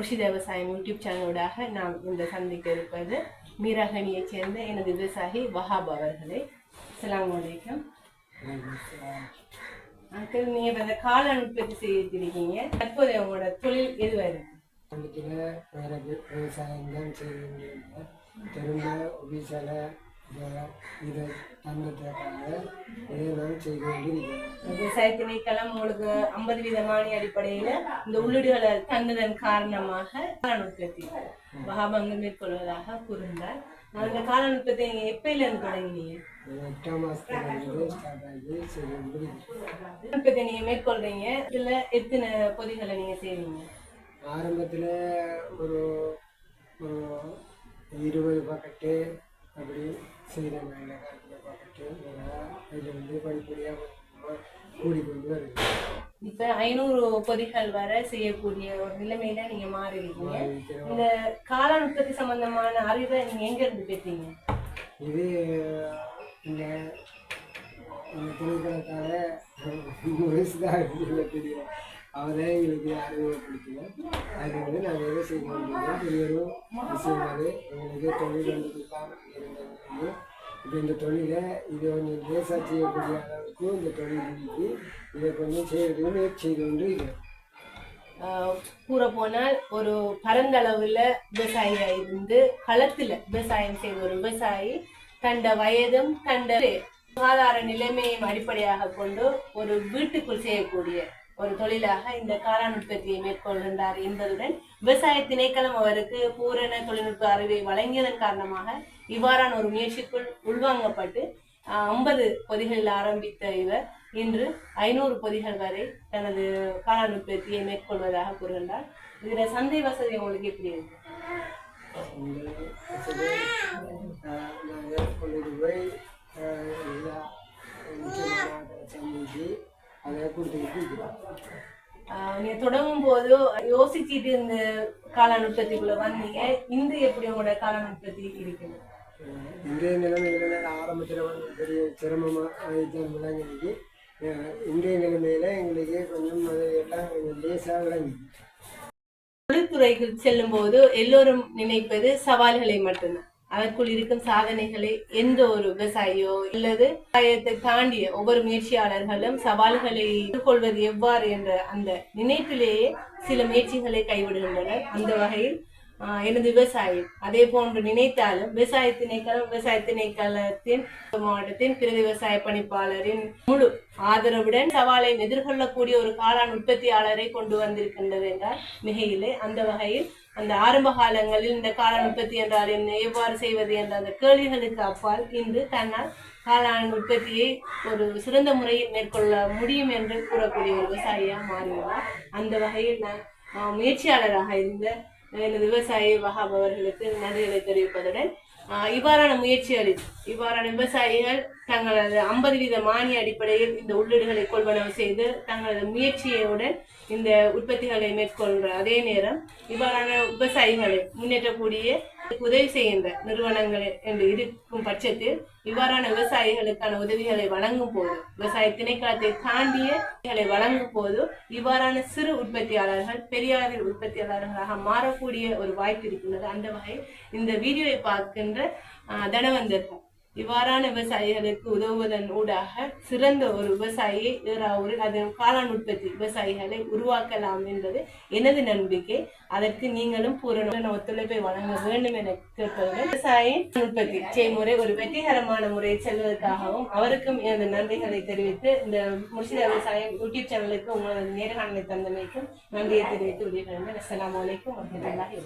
குஷி விவசாயம் யூடியூப் சேனலோடாக நாம் இந்த சந்திக்க இருப்பது மீராகனியைச் சேர்ந்த எனது விவசாயி வஹாப் அவர்களே. அஸ்ஸலாமு வலைக்கம் அங்கிள் நீங்கள் இப்ப இந்த காளான் உற்பத்தி செய்திருக்கீங்க. தற்போது உங்களோட தொழில் எதுவாக இருக்கு? வேற விவசாயம் தான் செய்ய திரும்ப ஒபிசால இதை தந்ததுக்காக இதை நான் செய்து கொண்டிருக்கிறேன் விவசாய உங்களுக்கு ஐம்பது வீத மானிய அடிப்படையில் இந்த உள்ளீடுகளை தந்ததன் காரணமாக காளான் உற்பத்தி மேற்கொள்வதாக கூறுகிறார். அந்த காலநுட்பத்தை நீங்கள் உற்பத்தி நீங்க எப்பயில இருந்து தொடங்கினீங்க? ஒரு எட்டாம் மாதத்துலேருந்து ஸ்டார்ட் மேற்கொள்றீங்க. இதுல எத்தனை பொதிகளை நீங்கள் செய்வீங்க? ஆரம்பத்தில் ஒரு ஒரு இருபது பக்கெட்டு அப்படி நல்ல காலத்தில் பக்கெட்டு இதில் வந்து படிப்படியாக கூடிக்கொண்டு வருது இப்ப ஐநூறு பொதிகள் வரை செய்யக்கூடிய ஒரு நிலைமையில நீங்க மாறி இருக்கீங்க இந்த காளான் உற்பத்தி சம்பந்தமான அறிவை நீங்க எங்க இருந்து பெற்றீங்க? இது இந்த இந்த திணைக்களத்தால் முழுசு தான் எங்களுக்கு தெரியும். அவரே எங்களுக்கு அறிமுகப்படுத்தினோம் அது வந்து நாங்கள் எதை செய்ய முடியும் பெரிய விஷயமாரு எங்களுக்கு தொழில் வந்து தான் இப்போ இந்த தொழிலை இது கொஞ்சம் லேசாக செய்யக்கூடிய அளவுக்கு இந்த தொழில் இருக்கு இதை கொஞ்சம் செய்யறதுக்கு முயற்சி செய்து கொண்டு கூற போனால் ஒரு பரந்த அளவில் விவசாயியாக இருந்து களத்தில் விவசாயம் செய்த ஒரு விவசாயி தண்ட வயதும் தண்ட சுகாதார நிலைமையும் அடிப்படையாக கொண்டு ஒரு வீட்டுக்குள் செய்யக்கூடிய ஒரு தொழிலாக இந்த காளான் உற்பத்தியை மேற்கொள்கின்றார் என்பதுடன் விவசாய திணைக்களம் அவருக்கு பூரண தொழில்நுட்ப அறிவை வழங்கியதன் காரணமாக இவ்வாறான ஒரு முயற்சிக்குள் உள்வாங்கப்பட்டு ஐம்பது பொதிகளில் ஆரம்பித்த இவர் இன்று ஐநூறு பொதிகள் வரை தனது காளான் உற்பத்தியை மேற்கொள்வதாக கூறுகின்றார். இதுல சந்தை வசதி உங்களுக்கு எப்படி இருக்கு? இந்த போய் அதை நீங்க தொடங்கும் போது யோசிச்சுட்டு இந்த காளான் உற்பத்திக்குள்ள வந்தீங்க. இன்று எப்படி உங்களோட காளான் உற்பத்தி இருக்குது இன்றைய நிலைமையில ஆரம்பத்தில் வந்து பெரிய சிரமமாக அஹ் இன்றைய நிலைமையில எங்களுக்கு கொஞ்சம் அது எல்லாம் கொஞ்சம் லேசாக விளங்கி. தொழில்துறைக்கு செல்லும் போது எல்லோரும் நினைப்பது சவால்களை மட்டும்தான். அதற்குள் இருக்கும் சாதனைகளை எந்த ஒரு விவசாயியோ அல்லது விவசாயத்தை தாண்டிய ஒவ்வொரு முயற்சியாளர்களும் சவால்களை எதிர்கொள்வது எவ்வாறு என்ற அந்த நினைப்பிலேயே சில முயற்சிகளை கைவிடுகின்றனர். அந்த வகையில் ஆஹ், எனது விவசாயி அதே போன்று நினைத்தாலும் விவசாய திணைக்களம் விவசாய திணைக்களத்தின் மாவட்டத்தின் பிற விவசாய பணிப்பாளரின் முழு ஆதரவுடன் சவாலை எதிர்கொள்ளக்கூடிய ஒரு காளான் உற்பத்தியாளரை கொண்டு வந்திருக்கின்றது என்றால் மிகையிலே அந்த வகையில் அந்த ஆரம்ப காலங்களில் இந்த காளான் உற்பத்தி என்றால் என்ன எவ்வாறு செய்வது என்ற அந்த கேள்விகளுக்கு அப்பால் இன்று தன்னால் காளான் உற்பத்தியை ஒரு சிறந்த முறையில் மேற்கொள்ள முடியும் என்று கூறக்கூடிய ஒரு விவசாயியாக மாறியுள்ளார். அந்த வகையில் நான் முயற்சியாளராக இருந்த எனது விவசாயி வகாபவர்களுக்கு நன்றிகளை தெரிவிப்பதுடன் இவ்வாறான முயற்சிகளில் இவ்வாறான விவசாயிகள் தங்களது ஐம்பது வீத மானிய அடிப்படையில் இந்த உள்ளீடுகளை கொள்வனவு செய்து தங்களது முயற்சியுடன் இந்த உற்பத்திகளை மேற்கொள்கிற அதே நேரம் இவ்வாறான விவசாயிகளை முன்னேற்றக்கூடிய உதவி செய்கின்ற நிறுவனங்கள் என்று இருக்கும் பட்சத்தில் இவ்வாறான விவசாயிகளுக்கான உதவிகளை வழங்கும் போது விவசாய திணைக்களத்தை தாண்டிய வழங்கும் போது இவ்வாறான சிறு உற்பத்தியாளர்கள் பெரிய அளவில் உற்பத்தியாளர்களாக மாறக்கூடிய ஒரு வாய்ப்பு இருக்கின்றது. அந்த வகையில் இந்த வீடியோவை பார்க்கின்ற தனவந்தர்கள் இவ்வாறான விவசாயிகளுக்கு உதவுவதன் ஊடாக சிறந்த ஒரு விவசாயியை ஒரு அதன் காளான் உற்பத்தி விவசாயிகளை உருவாக்கலாம் என்பது எனது நம்பிக்கை. அதற்கு நீங்களும் பூரண ஒத்துழைப்பை வழங்க வேண்டும் என கேட்பதுடன் விவசாய உற்பத்தி செய்முறை ஒரு வெற்றிகரமான முறையை செல்வதற்காகவும் அவருக்கும் எனது நன்றிகளை தெரிவித்து இந்த முர்ஷித விவசாயம் யூடியூப் சேனலுக்கு உங்களது நேர்காணலை தந்தமைக்கும் நன்றியை தெரிவித்து விடுகிறேன் அஸ்லாம் வலைக்கும் வரமத்துல்லாஹி